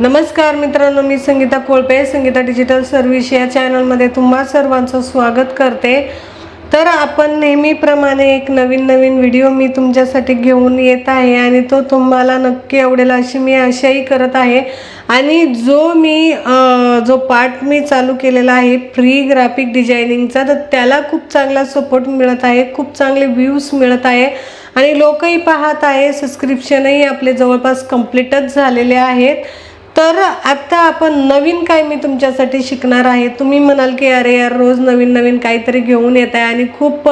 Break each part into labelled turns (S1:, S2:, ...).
S1: नमस्कार मित्रांनो मी संगीता कोळपे संगीता डिजिटल सर्व्हिस या चॅनलमध्ये तुम्हा सर्वांचं स्वागत करते. तर आपण नेहमीप्रमाणे एक नवीन नवीन व्हिडिओ मी तुमच्यासाठी घेऊन येत आहे आणि तो तुम्हाला नक्की आवडेल अशी मी आशाही करत आहे. आणि जो मी जो पार्ट मी चालू केलेला आहे फ्री ग्राफिक डिझायनिंगचा तर त्याला खूप चांगला सपोर्ट मिळत आहे खूप चांगले व्ह्यूज मिळत आहे. आणि लोकही पाहत आहे सबस्क्रिप्शनही आपले जवळपास कम्प्लीटच झालेले आहेत. तर आत्ता आपण नवीन काय मी तुमच्यासाठी शिकणार आहे? तुम्ही म्हणाल की अरे यार रोज नवीन नवीन काहीतरी घेऊन येत आहे आणि खूप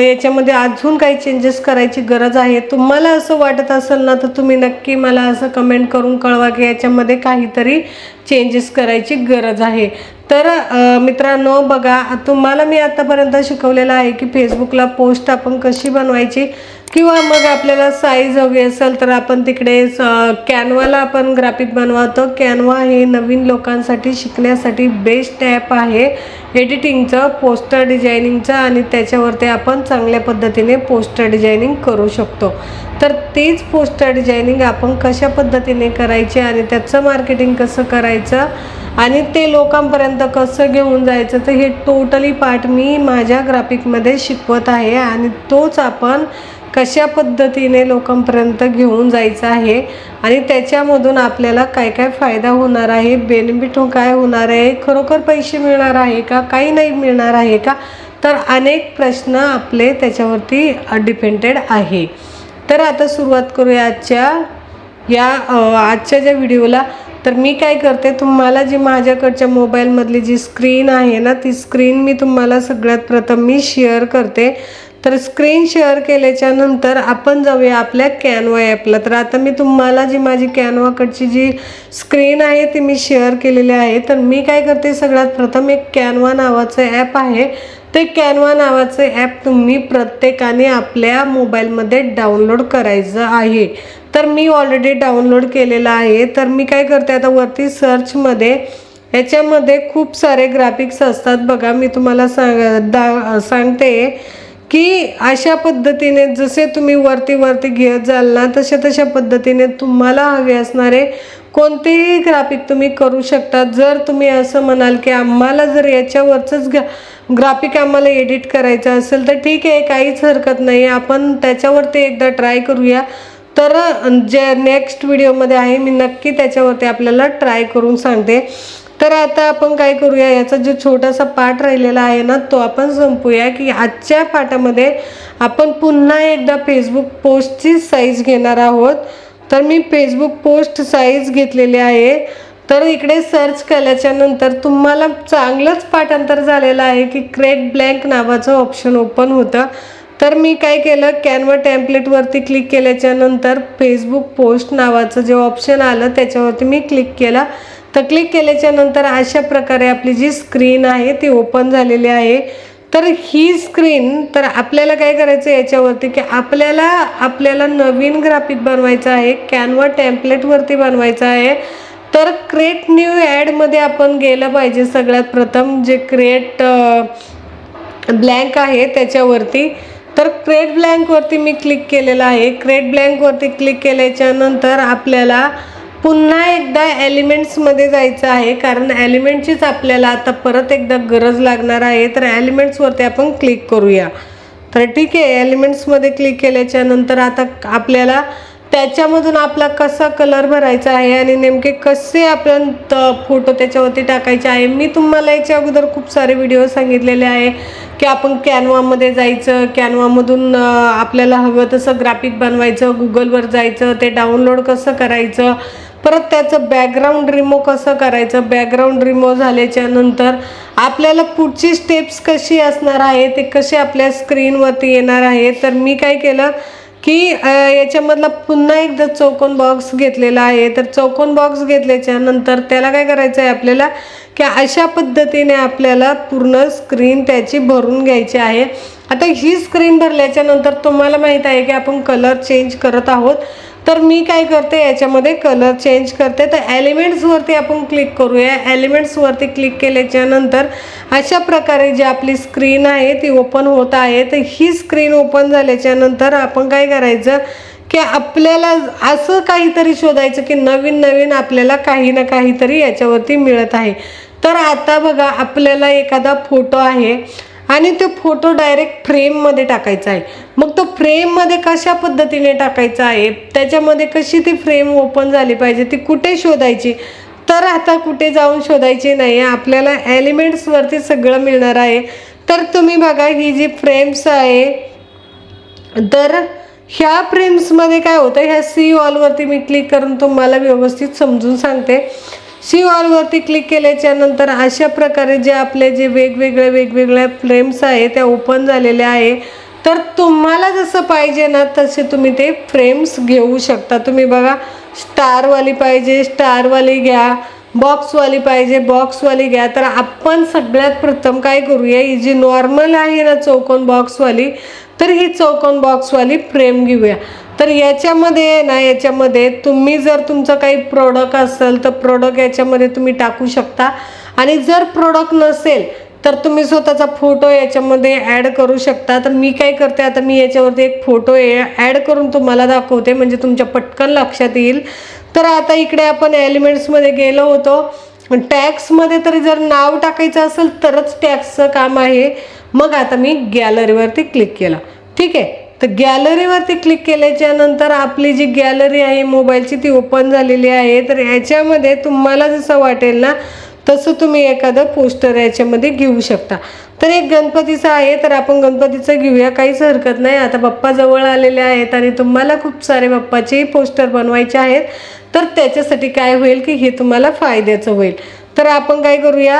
S1: याच्यामध्ये अजून काही चेंजेस करायची गरज आहे. तुम्हाला असं वाटत असेल ना तर तुम्ही नक्की मला असं कमेंट करून कळवा की याच्यामध्ये काहीतरी चेंजेस करायची गरज आहे. तर मित्रांनो बघा तुम्हाला मी आत्तापर्यंत शिकवलेलं आहे की फेसबुकला पोस्ट आपण कशी बनवायची किंवा मग आपल्याला साईज हवी असेल तर आपण तिकडे कॅनवाला आपण ग्राफिक बनवतो. कॅनवा हे नवीन लोकांसाठी शिकण्यासाठी बेस्ट ॲप आहे. एडिटिंगचं पोस्टर डिझायनिंगचं आणि त्याच्यावरती आपण चांगल्या पद्धतीने पोस्टर डिझायनिंग करू शकतो. तर तीच पोस्टर डिझायनिंग आपण कशा पद्धतीने करायची आणि त्याचं मार्केटिंग कसं करायचं आणि ते लोकांपर्यंत कसं घेऊन जायचं तर हे टोटली पार्ट मी माझ्या ग्राफिकमध्ये शिकवत आहे आणि तोच आपण कशा पद्धतीने लोकांपर्यंत घेऊन जायचं आहे आणि त्याच्यामधून आपल्याला काय काय फायदा होणार आहे बेनिफिट हो काय होणार आहे खरोखर पैसे मिळणार आहे का काही नाही मिळणार आहे का तर अनेक प्रश्न आपले त्याच्यावरती डिपेंडेड आहे. तर आता सुरुवात करूया आजच्या या आजच्या ज्या व्हिडिओला. तर मी काय करते तुम्हाला जी माझ्याकडच्या मोबाईलमधली जी स्क्रीन आहे ना ती स्क्रीन मी तुम्हाला सगळ्यात प्रथम मी शेअर करते. तर स्क्रीन शेअर केल्याच्यानंतर आपण जाऊया आपल्या कॅनवा ॲपला. तर आता मी तुम्हाला जी माझी कॅनवाकडची जी स्क्रीन आहे ती मी शेअर केलेली आहे. तर मी काय करते सगळ्यात प्रथम एक कॅनवा नावाचं ॲप आहे. ते कॅनवा नावाचे ॲप तुम्ही प्रत्येकाने आपल्या मोबाईलमध्ये डाउनलोड करायचं आहे. तर मी ऑलरेडी डाउनलोड केलेलं आहे. तर मी काय करते आता वरती सर्चमध्ये याच्यामध्ये खूप सारे ग्राफिक्स असतात. बघा मी तुम्हाला सांग दा सांगते की अशा पद्धतीने जसे तुम्ही वरती वरती घेत जाल ना तशा तशा पद्धतीने तुम्हाला हवे असणारे कोणतेही ग्राफिक तुम्ही करू शकता. जर तुम्ही असं म्हणाल की आम्हाला जर याच्यावरचंच ग्रा ग्राफिक आम्हाला एडिट करायचं असेल तर ठीक आहे काहीच हरकत नाही. आपण त्याच्यावरती एकदा ट्राय करूया. तर जे नेक्स्ट व्हिडिओमध्ये आहे मी नक्की त्याच्यावरती आपल्याला ट्राय करून सांगते. तर आता आपण काय करूया याचा जो छोटासा पाठ राहिलेला आहे ना तो आपण संपूया की आजच्या पाठामध्ये आपण पुन्हा एकदा फेसबुक पोस्टची साईज घेणार आहोत. तर मी फेसबुक पोस्ट साईज घेतलेली आहे. तर इकडे सर्च केल्याच्यानंतर तुम्हाला चांगलंच पाठांतर झालेलं आहे की क्रेट ब्लँक नावाचं ऑप्शन ओपन होतं. तर मी काय केलं? कॅनवा टॅम्पलेटवरती क्लिक केल्याच्यानंतर फेसबुक पोस्ट नावाचं जे ऑप्शन आलं त्याच्यावरती मी क्लिक केलं. तर क्लिक केल्याच्यानंतर अशा प्रकारे आपली जी स्क्रीन आहे ती ओपन झालेली आहे. तर ही स्क्रीन तर आपल्याला काय करायचं याच्यावरती की आपल्याला आपल्याला नवीन ग्राफिक बनवायचं आहे कॅनवा टेम्पलेटवरती बनवायचं आहे. तर क्रिएट न्यू ॲडमध्ये आपण गेलं पाहिजे सगळ्यात प्रथम जे क्रिएट ब्लँक आहे त्याच्यावरती. तर क्रेट ब्लँकवरती मी क्लिक केलेलं आहे. क्रेट ब्लँकवरती क्लिक केल्याच्यानंतर आपल्याला पुन्हा एकदा एलिमेंट्समध्ये जायचं आहे. कारण एलिमेंटचीच आपल्याला आता परत एकदा गरज लागणार आहे. तर एलिमेंट्सवरती आपण क्लिक करूया. तर ठीक आहे एलिमेंट्समध्ये क्लिक केल्याच्यानंतर आता आपल्याला त्याच्यामधून आपला कसा कलर भरायचा आहे आणि नेमके कसे आपण फोटो त्याच्यावरती टाकायचे आहे. मी तुम्हाला याच्या अगोदर खूप सारे व्हिडिओ सांगितलेले आहे की आपण कॅनवामध्ये जायचं कॅनवामधून आपल्याला हवं तसं ग्राफिक बनवायचं गुगलवर जायचं ते डाउनलोड कसं करायचं परत त्याचं बॅकग्राऊंड रिमूव कसं करायचं? बॅकग्राऊंड रिमूव झाल्याच्यानंतर आपल्याला पुढची स्टेप्स कशी असणार आहे ते कसे आपल्या स्क्रीनवरती येणार आहे? तर मी काय केलं की याच्यामधला पुन्हा एकदा चौकोन बॉक्स घेतलेला आहे. तर चौकोन बॉक्स घेतल्याच्या नंतर त्याला काय करायचं आहे आपल्याला? की अशा पद्धतीने आपल्याला पूर्ण स्क्रीन त्याची भरून घ्यायची आहे. आता ही स्क्रीन भरल्याच्या नंतर तुम्हाला माहीत आहे की आपण कलर चेंज करत आहोत. तर मी काय करते याच्यामध्ये कलर चेंज करते. तर एलिमेंट्सवरती आपण क्लिक करूया. एलिमेंट्सवरती क्लिक केल्याच्यानंतर अशा प्रकारे जी आपली स्क्रीन आहे ती ओपन होत आहे. तर ही स्क्रीन ओपन झाल्याच्यानंतर आपण काय करायचं की आपल्याला असं काहीतरी शोधायचं की नवीन नवीन आपल्याला काही ना काहीतरी याच्यावरती मिळत आहे. तर आता बघा आपल्याला एखादा फोटो आहे आणि तो फोटो डायरेक्ट फ्रेममध्ये टाकायचा आहे. मग तो फ्रेममध्ये कशा पद्धतीने टाकायचा आहे? त्याच्यामध्ये कशी ती फ्रेम ओपन झाली पाहिजे? ती कुठे शोधायची? तर आता कुठे जाऊन शोधायची नाही आपल्याला एलिमेंट्सवरती सगळं मिळणार आहे. तर तुम्ही बघा ही जी फ्रेम्स आहे तर ह्या फ्रेम्समध्ये काय होतं? ह्या सी वॉलवरती मी क्लिक करून तुम्हाला व्यवस्थित समजून सांगते. सी वॉलवरती क्लिक केल्याच्यानंतर अशा प्रकारे जे आपले जे वेगवेगळ्या वेगवेगळ्या फ्रेम्स आहे त्या ओपन झालेल्या आहे. तर तुम्हाला जसं पाहिजे ना तसे तुम्ही ते फ्रेम्स घेऊ शकता. तुम्ही बघा स्टारवाली पाहिजे स्टारवाली घ्या बॉक्सवाली पाहिजे बॉक्सवाली घ्या. तर आपण सगळ्यात प्रथम काय करूया ही जी नॉर्मल आहे ना चौकोन बॉक्सवाली तर ही चौकोन बॉक्सवाली फ्रेम घेऊया. तर याच्यामध्ये ना याच्यामध्ये तुम्ही जर तुमचं काही प्रोडक्ट असेल तर प्रोडक्ट याच्यामध्ये तुम्ही टाकू शकता. आणि जर प्रोडक्ट नसेल तर तुम्ही स्वतःचा फोटो याच्यामध्ये ॲड करू शकता. तर मी काय करते आता मी याच्यावरती एक फोटो ॲड करून तुम्हाला दाखवते म्हणजे तुमच्या पटकन लक्षात येईल. तर आता इकडे आपण एलिमेंट्समध्ये गेलो होतो. टॅक्समध्ये तरी जर नाव टाकायचं असेल तरच टॅक्सचं काम आहे. मग आता मी गॅलरीवरती क्लिक केलं. ठीक आहे? तर गॅलरीवरती क्लिक केल्याच्यानंतर आपली जी गॅलरी आहे मोबाईलची ती ओपन झालेली आहे. तर याच्यामध्ये तुम्हाला जसं वाटेल ना तसं तुम्ही एखादं पोस्टर याच्यामध्ये घेऊ शकता. तर एक गणपतीचं आहे तर आपण गणपतीचं घेऊया. काहीच हरकत नाही. आता बाप्पा जवळ आलेले आहेत आणि तुम्हाला खूप सारे बाप्पाचे पोस्टर बनवायचे आहेत. तर त्याच्यासाठी काय होईल की हे तुम्हाला फायद्याचं होईल. तर आपण काय करूया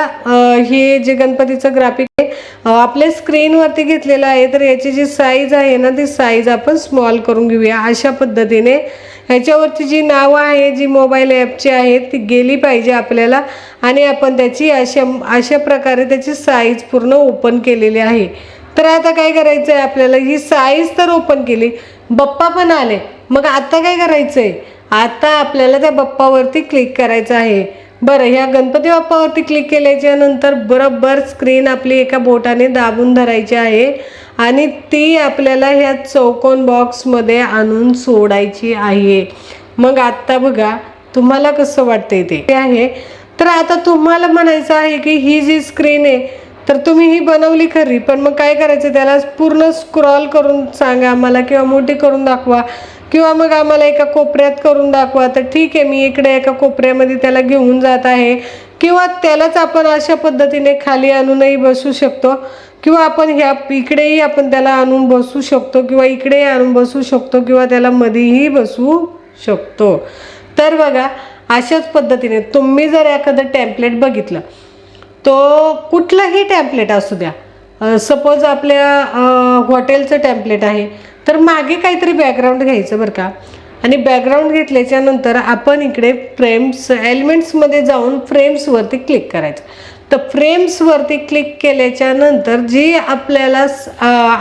S1: हे जे गणपतीचं ग्राफिक आहे आपल्या स्क्रीनवरती घेतलेलं आहे. तर याची जी साईज आहे ना ती साईज आपण स्मॉल करून घेऊया. अशा पद्धतीने ह्याच्यावरची जी नावं आहे जी मोबाईल ॲपची आहेत ती गेली पाहिजे आपल्याला. आणि आपण त्याची अशा अशा प्रकारे त्याची साईज पूर्ण ओपन केलेली आहे. तर आता काय करायचं आहे आपल्याला? ही साईज तर ओपन केली. बप्पा पण आले. मग आता काय करायचं आहे आता आपल्याला त्या बप्पावरती क्लिक करायचं आहे. बरं ह्या गणपती बाप्पावरती क्लिक केल्याच्यानंतर बरोबर स्क्रीन आपली एका बोटाने दाबून धरायची आहे. आणि ती आपल्याला ह्या चौकोन बॉक्समध्ये आणून सोडायची आहे. मग आत्ता बघा तुम्हाला कसं वाटतंय ते? ते आहे. तर आता तुम्हाला म्हणायचं आहे की ही जी स्क्रीन आहे तर तुम्ही ही बनवली खरी पण मग काय करायचं? त्याला पूर्ण स्क्रॉल करून सांगा आम्हाला किंवा मोठी करून दाखवा किंवा मग आम्हाला एका कोपऱ्यात करून दाखवा. तर ठीक आहे मी इकडे एका कोपऱ्यामध्ये त्याला घेऊन जात आहे किंवा त्यालाच आपण अशा पद्धतीने खाली आणूनही बसू शकतो. किंवा आपण ह्या इकडेही आपण त्याला आणून बसू शकतो किंवा इकडेही आणून बसू शकतो किंवा त्याला मध्येही बसवू शकतो. तर बघा अशाच पद्धतीने तुम्ही जर एखादं टॅम्पलेट बघितलं तो कुठलाही टॅम्पलेट असू द्या. सपोज आपल्या हॉटेलचं टॅम्पलेट आहे तर मागे काहीतरी बॅकग्राऊंड घ्यायचं बरं का. आणि बॅकग्राऊंड घेतल्याच्या नंतर आपण इकडे फ्रेम्स एलिमेंट्समध्ये जाऊन फ्रेम्सवरती क्लिक करायचं. तर फ्रेम्सवरती क्लिक केल्याच्यानंतर जी आपल्याला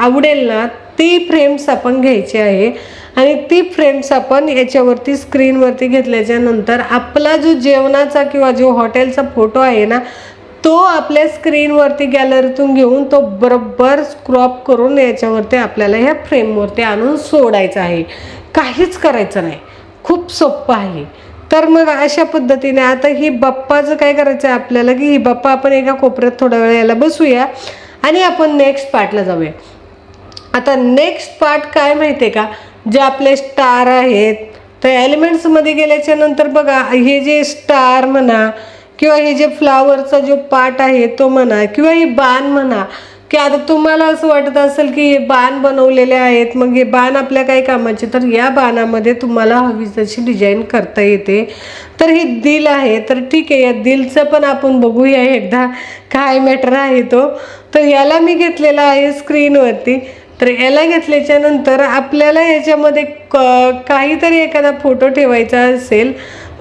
S1: आवडेल ना ती फ्रेम्स आपण घ्यायची आहे. आणि ती फ्रेम्स आपण याच्यावरती स्क्रीनवरती घेतल्याच्या नंतर आपला जो जेवणाचा किंवा जो हॉटेलचा फोटो आहे ना तो आपल्या स्क्रीनवरती गॅलरीतून घेऊन तो बरोबर क्रॉप करून याच्यावरती आपल्याला ह्या फ्रेमवरती आणून सोडायचं आहे. काहीच करायचं नाही. खूप सोपं आहे. तर मग अशा पद्धतीने आता ही बाप्पाचं काय करायचं आहे आपल्याला की ही बाप्पा आपण एका कोपऱ्यात थोड्या वेळ याला बसूया आणि आपण नेक्स्ट पार्टला जाऊया. आता नेक्स्ट पार्ट काय माहिती आहे का? जे आपले स्टार आहेत तर एलिमेंट्समध्ये गेल्याच्यानंतर बघा हे जे स्टार म्हणा किंवा हे जे फ्लावरचा जो पार्ट आहे तो म्हणा किंवा ही बाण म्हणा की आता तुम्हाला असं वाटत असेल की हे बाण बनवलेले आहेत मग हे बाण आपल्या काय कामाचे तर या बाणामध्ये तुम्हाला हवी तशी डिझाईन करता येते. तर हे दिल आहे तर ठीक आहे या दिलचं पण आपण बघूया एकदा काय मॅटर आहे तो. तर याला मी घेतलेला आहे स्क्रीनवरती तर याला घेतल्याच्या नंतर आपल्याला याच्यामध्ये क काहीतरी एखादा फोटो ठेवायचा असेल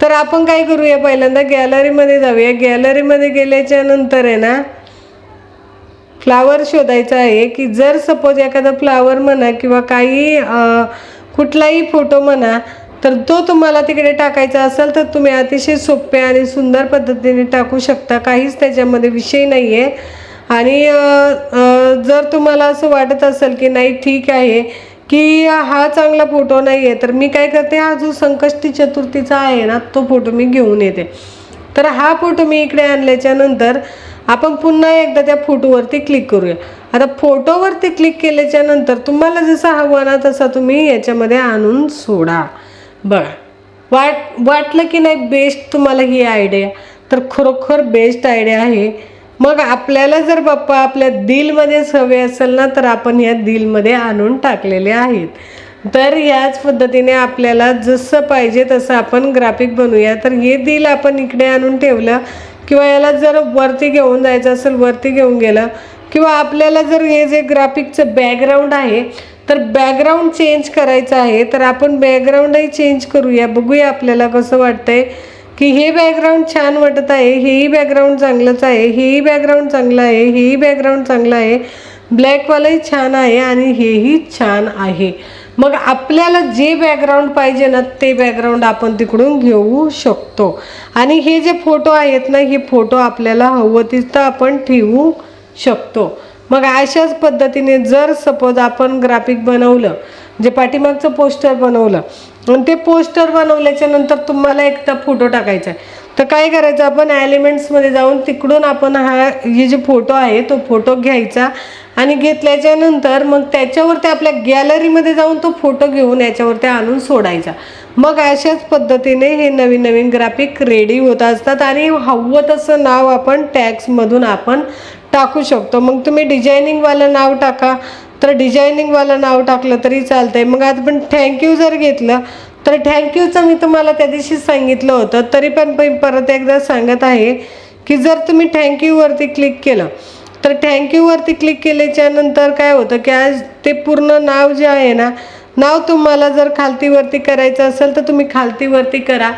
S1: तर आपण काय करूया पहिल्यांदा गॅलरीमध्ये जाऊया. गॅलरीमध्ये गेल्याच्यानंतर आहे ना फ्लावर शोधायचा आहे की जर सपोज एखादा फ्लावर म्हणा किंवा काही कुठलाही फोटो म्हणा तर तो तुम्हाला तिकडे टाकायचा असेल तर तुम्ही अतिशय सोप्या आणि सुंदर पद्धतीने टाकू शकता. काहीच त्याच्यामध्ये विषय नाही आहे आणि जर तुम्हाला असं वाटत असेल की नाही ठीक आहे की हा चांगला फोटो नाही आहे तर मी काय करते हा जो संकष्टी चतुर्थीचा आहे ना तो फोटो मी घेऊन येते. तर हा फोटो मी इकडे आणल्याच्या नंतर आपण पुन्हा एकदा त्या फोटोवरती क्लिक करूया. आता फोटोवरती क्लिक केल्याच्यानंतर तुम्हाला जसा हवा ना तसा तुम्ही याच्यामध्ये आणून सोडा. बघा वाट वाटलं की नाही बेस्ट तुम्हाला ही आयडिया तर खरोखर बेस्ट आयडिया आहे. मग आपल्याला जर बाप्पा आपल्या दिलमध्येच हवे असेल ना तर आपण या दिलमध्ये आणून टाकलेले आहेत. तर याच पद्धतीने आपल्याला जसं पाहिजे तसं आपण ग्राफिक बनवूया. तर हे दिल आपण इकडे आणून ठेवलं. किंवा याला जर वरती घेऊन जायचं असेल वरती घेऊन गेलं किंवा आपल्याला जर हे जे ग्राफिकचं बॅकग्राऊंड आहे तर बॅकग्राऊंड चेंज करायचं आहे तर आपण बॅकग्राऊंडही चेंज करूया. बघूया आपल्याला कसं वाटतंय की हे बॅकग्राऊंड छान वाटत आहे हेही बॅकग्राऊंड चांगलंच आहे हेही बॅकग्राऊंड चांगलं आहे हेही बॅकग्राऊंड चांगलं आहे. ब्लॅकवालंही छान आहे आणि हेही छान आहे. मग आपल्याला जे बॅकग्राऊंड पाहिजे ना ते बॅकग्राऊंड आपण तिकडून घेऊ शकतो. आणि हे जे फोटो आहेत ना हे फोटो आपल्याला हवं तिथं आपण ठेवू शकतो. मग अशाच पद्धतीने जर सपोज आपण ग्राफिक बनवलं जे पाठीमागचं पोस्टर बनवलं आणि ते पोस्टर बनवल्याच्या नंतर तुम्हाला एकदा फोटो टाकायचा आहे तर काय करायचं आपण ॲलिमेंट्समध्ये जाऊन तिकडून आपण हा हे जे फोटो आहे तो फोटो घ्यायचा. आणि घेतल्याच्या नंतर मग त्याच्यावरती आपल्या गॅलरीमध्ये जाऊन तो फोटो घेऊन याच्यावरती आणून सोडायचा. मग अशाच पद्धतीने हे नवीन नवीन ग्राफिक रेडी होत असतात आणि हवं तसं नाव आपण टॅक्समधून आपण टाकू शकतो. मग तुम्ही डिझायनिंगवालं नाव टाका. तर डिझायनिंगवालं नाव टाकलं तरी चालतंय. मग आता पण थँक्यू जर घेतलं तर थँक्यूचं मी तुम्हाला त्या दिवशी सांगितलं होतं. तरी पण मी परत एकदा सांगत आहे की जर तुम्ही थँक्यूवरती क्लिक केलं तर थँक्यूवरती क्लिक केल्याच्यानंतर काय होतं की आज ते पूर्ण नाव जे आहे ना नाव तुम्हाला जर खालतीवरती करायचं असेल तर तुम्ही खालतीवरती करा.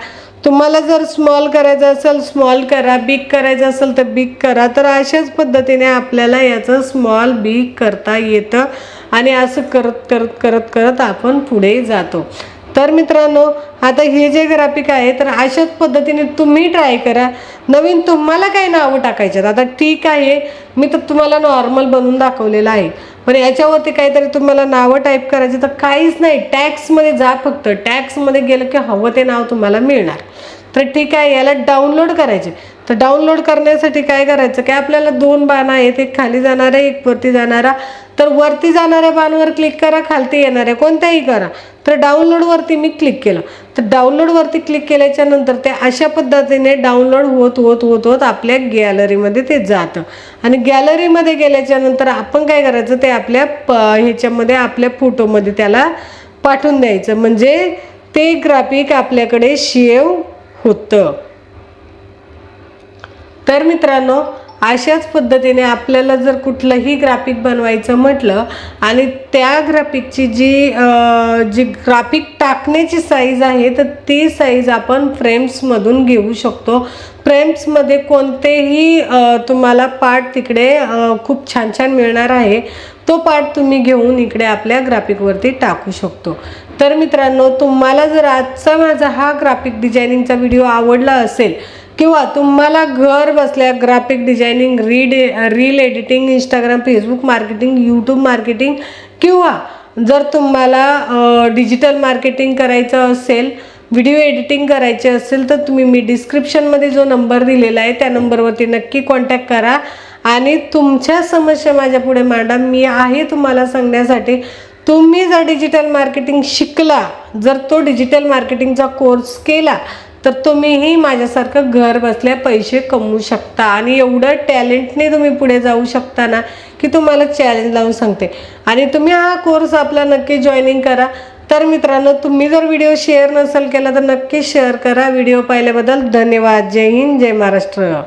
S1: तुम्हाला जर स्मॉल करायचं असेल स्मॉल करा. बिग करायचं असेल तर बिग करा. तर अशाच पद्धतीने आपल्याला याचं स्मॉल बिग करता येतं. आणि असं करत करत करत करत आपण पुढे जातो. तर मित्रांनो आता हे जे ग्राफिक आहे तर अशाच पद्धतीने तुम्ही ट्राय करा. नवीन तुम्हाला काय नावं टाकायच्यात आता ठीक आहे मी तर तुम्हाला नॉर्मल बनवून दाखवलेलं आहे. पण याच्यावरती काहीतरी तुम्हाला नावं टाईप करायची तर काहीच नाही. टॅक्समध्ये जा फक्त. टॅक्समध्ये गेलं की हवं ते नाव तुम्हाला मिळणार. तर ठीक आहे याला डाउनलोड करायचे. तर डाउनलोड करण्यासाठी काय करायचं? की आपल्याला दोन बाण आहेत एक खाली जाणारा एक वरती जाणारा. तर वरती जाणाऱ्या बाणवर क्लिक करा खालती येणाऱ्या. कोणत्याही करा. तर डाउनलोडवरती मी क्लिक केलं. तर डाउनलोडवरती क्लिक केल्याच्यानंतर ते अशा पद्धतीने डाउनलोड होत होत होत होत आपल्या गॅलरीमध्ये ते जातं. आणि गॅलरीमध्ये गेल्याच्यानंतर आपण काय करायचं? ते आपल्या प ह्याच्यामध्ये आपल्या फोटोमध्ये त्याला पाठवून द्यायचं. म्हणजे ते ग्राफिक आपल्याकडे शेव होतं. तर मित्रांनो अशाच पद्धतीने आपल्याला जर कुठलंही ग्राफिक बनवायचं म्हटलं आणि त्या ग्राफिकची जी जी ग्राफिक टाकण्याची साईज आहे तर ती साईज आपण फ्रेम्समधून घेऊ शकतो. फ्रेम्समध्ये कोणतेही तुम्हाला पार्ट तिकडे खूप छान छान मिळणार आहे. तो पार्ट तुम्ही घेऊन इकडे आपल्या ग्राफिकवरती टाकू शकतो. तर मित्रांनो तुम्हाला जर आजचा माझा हा ग्राफिक डिझायनिंगचा व्हिडिओ आवडला असेल किंवा तुम्हाला घर बसल्या graphic designing read reel editing Instagram Facebook marketing YouTube marketing किंवा जर तुम्हाला डिजिटल मार्केटिंग करायचं असेल व्हिडिओ एडिटिंग करायचे असेल तर तुम्ही मी डिस्क्रिप्शनमध्ये जो नंबर दिलेला आहे त्या नंबरवरती नक्की कॉन्टॅक्ट करा. आणि तुमच्या समस्या माझ्या पुढे मांडा. मी आहे तुम्हाला सांगण्यासाठी. तुम्ही जर डिजिटल मार्केटिंग शिकला जर तो डिजिटल मार्केटिंगचा कोर्स केला तर तुम्हीही माझ्यासारखं घर बसल्या पैसे कमवू शकता आणि एवढं टॅलेंटने तुम्ही पुढे जाऊ शकता ना की तुम्हाला चॅलेंज लावून सांगते. आणि तुम्ही हा कोर्स आपला नक्की जॉईनिंग करा. तर मित्रांनो तुम्ही जर व्हिडिओ शेअर नसेल केला तर नक्की शेअर करा. व्हिडिओ पाहिल्याबद्दल धन्यवाद. जय हिंद जय महाराष्ट्र.